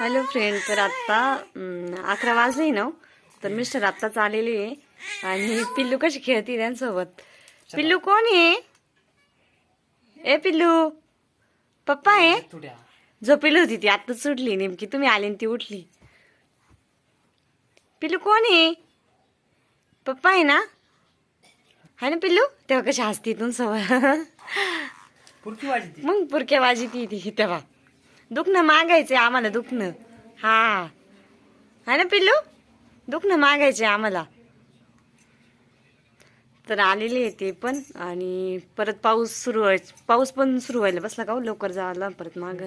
Hello friend तर आत्ता अकरा वाजले ना तर मिस्टर आत्ताच आलेले आहे. आणि पिल्लू कशी खेळती त्यांच्यासोबत पिल्लू कोण आहे? ए पिल्लू पप्पा आहे? झोपेली होती ती आत्ताच सुटली नेमकी. तुम्ही आले ती उठली. पिल्लू कोण आहे? पप्पा आहे ना? आहे ना पिल्लू? तेव्हा कशी हसती इथून सवय. पुरकी वाजी ती मग पुरक्या वाजी ती ती तेव्हा. दुखणं मागायचंय आम्हाला दुखणं. हा. है ना पिल्लू? दुखणं मागायचंय आम्हाला. तर आलेले आहे ते पण आणि परत पाऊस सुरू व्हाय पाऊस पण सुरू व्हायला बसला का हो? लवकर जायला परत माग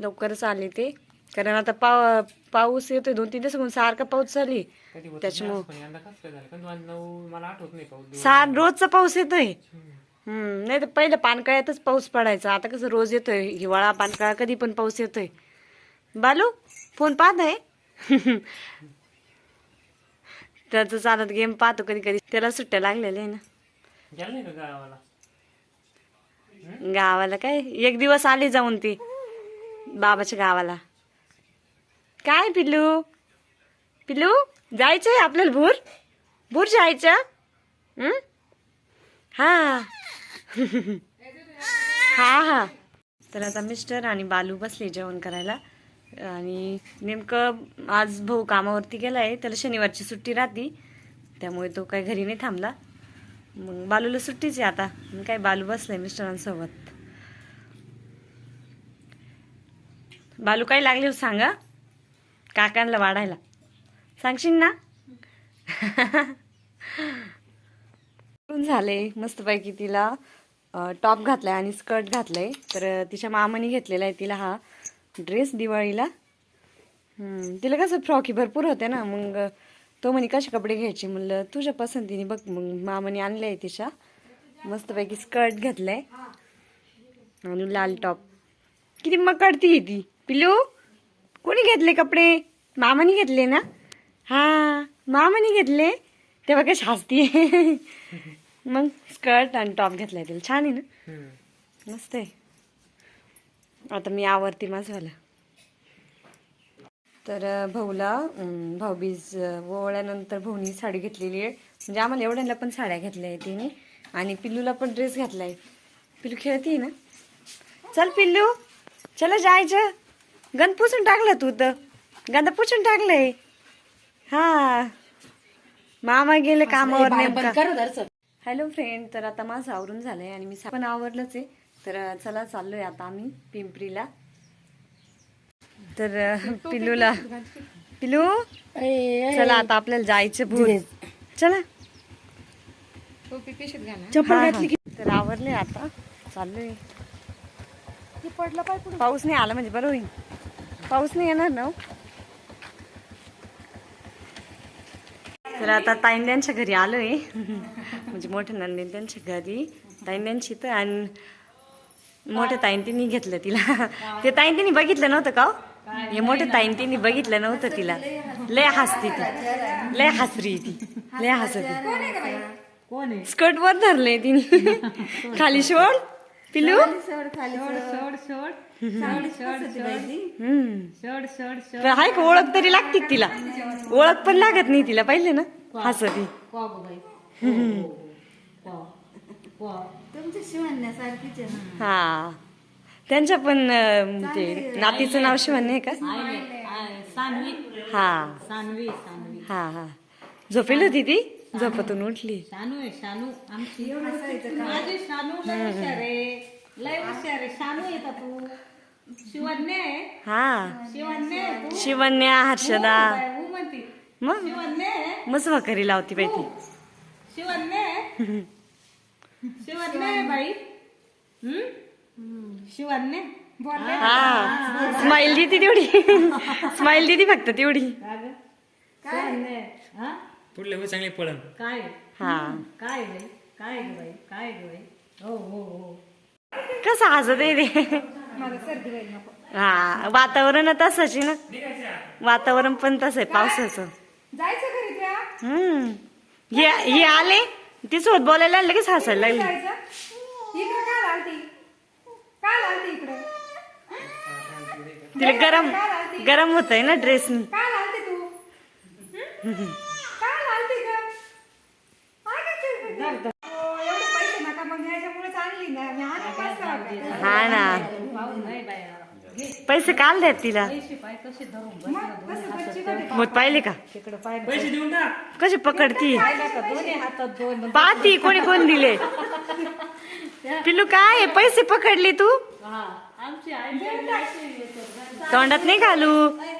लवकरच आले ते. कारण आता पाव पाऊस येतोय दोन तीन दिवस सारखा पाऊस त्याच्यामुळं. झालं? दिवस. सार रोजचा पाऊस येतोय. हम्म नाही तर पहिलं पानकळ्यातच पाऊस पडायचा. आता कसं रोज येतोय हिवाळा पानकळा कधी पण पाऊस येतोय. बालू फोन पाहत आहे त्याचं चालत गेम पाहतो कधी कधी. त्याला सुट्ट्या लागलेल्या आहे ना. गावाला? गावाला काय? एक दिवस आले जाऊन ती बाबाच्या गावाला. काय पिल्लू? पिल्लू जायचंय आपल्याला भूर? भूर जायचं? हं? हा हा. तर आता मिस्टर आणि बालू बसले जेवण करायला. आणि नेमकं आज भाऊ कामावरती गेलाय त्याला शनिवारची सुट्टी राहती. त्यामुळे तो काही घरी नाही थांबला. मग बालूला सुट्टीच आहे आता. मग काय बालू बसलाय मिस्टरांसोबत. बालू काय लागले हो सांगा? काकांना वाढायला. सांगशील ना? झाले मस्तपैकी तिला. टॉप घातलाय आणि स्कर्ट घातलंय. तर तिच्या मामाने घेतलेला आहे तिला हा ड्रेस दिवाळीला. तिला कसं फ्रॉकी भरपूर होते ना मग तो म्हणे कसे कपडे घ्यायचे? म्हणलं तुझ्या पसंतीने बघ. मग मामाने आणलं आहे तिच्या. मस्तपैकी स्कर्ट घातलंय. आणि लाल टॉप. किती मग काढती ती. पिलू कोणी घेतले कपडे? मामाने घेतले ना? हा मामाने घेतले. तेव्हा कशी हसती मग स्कर्ट आणि टॉप घेतलाय तिला. छान आहे ना. मस्त आहे. आता मी आवडते माझं झालं तर भाऊला भाऊबीज ओवळ्यानंतर भाऊनी साडी घेतलेली आहे. म्हणजे आम्हाला एवढ्यांना पण साड्या घातल्या आहे तिने. आणि पिल्लूला पण ड्रेस घातलाय. पिल्लू खेळते ना? चल पिल्लू चला जायचं. गंध पुसून टाकलं तू तर. गंध पुसून टाकलंय. हा. मामा गेले कामावर नेमका. हॅलो फ्रेंड तर आता माझं आवरून झालंय आणि मी पण आवरलंच आहे. तर चला चाललोय आता आम्ही पिंपरीला. तर पिल्लू? चला आता आपल्याला जायचं भूर चला. हा, हा. तर आवरले आता. चाललोय. पाऊस नाही आला म्हणजे बरं होईल. पाऊस नाही येणार ना तर आता ताईंद्यांच्या घरी आलोय. म्हणजे मोठ्या नंदीन त्यांच्या घरी. ताईंद्यांची तर आणि मोठ्या ताईन तिने घेतलं तिला. ते ताईन तिने बघितलं नव्हतं का हो? हे मोठ्या ताईन तिने बघितलं नव्हतं तिला. लय हसती ती. लय हसरी ती. लय हसती. स्कर्ट वर धरले तिने. खाली सोड पिलू हाय का ओळख तरी लागते तिला. ओळख पण लागत नाही तिला पाहिले ना? हसती शिवण्यासारखीच आहे ना? हा. त्यांच्या पण ते नातीचं नाव शिवण्य आहे का? सानवी. हा. सानवी सानवी. हा हा. झोपेल होती ती? झोपतून उठली. हा. शिवन्य हर्षदा. मग? मस्त भाकरी लावती बाई ती. शिवन्य आहे शिवन्य बाई. शिवन्य हा. स्माइल दिती तेवढी. स्माइल दिती फक्त तेवढी. हा? पुढले होय चांगले पळण. काय? हा. काय काय बाई? काय बाई? हो हो हो. कसं हसत आहे ते? हा. वातावरण तसंच आहे ना. वातावरण पण तसं आहे पावसाचं. जायचं घरी त्या? हम्म. हे हे आले? ती सोबत बोलायला लगेच हसायला लागली. जायचं. इकडे इकडे? तिला गरम गरम होत आहे ना. ड्रेस काय घालते तू हं? काय घालते का काय करते? हो, एवढे पैसे नका मग ह्याच्यामुळेच आणली ना. मी. हा नाही बाया पैसे काल द्यात तिला. मग पाहिले का? पैसे देऊन टाक. कशी पकडती? दोन्ही हातात दोन पाहती कोणी कोण दिले? पिल्लू काय? पैसे पकडले तू? हा आमची आई तोंडात नाही घालू.